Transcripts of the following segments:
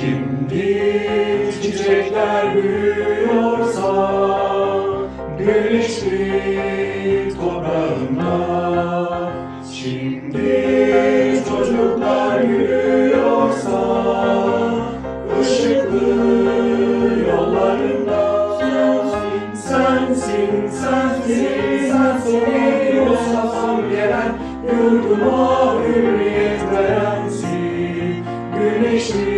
Şimdi çiçekler büyüyorsa Gül içti toprağında. Şimdi çocuklar yürüyorsa Işıklı yollarında. Sensin, sensin, sensin Yoksa gelen yurduma hürriyet verensin. Güneşli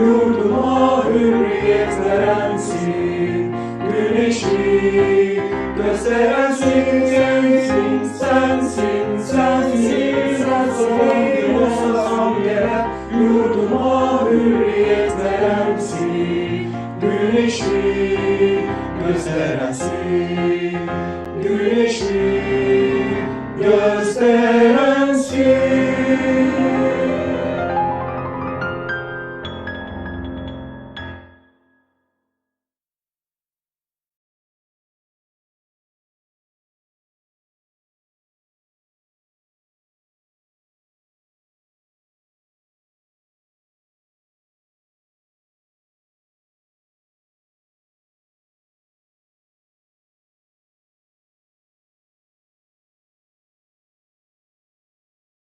Yurduma hürriyet veren sensin Güneşi gösteren sensin Sensin, sensin, sensin Olsam gelen yurduma hürriyet veren sensin Güneşi gösteren sensin Güneşi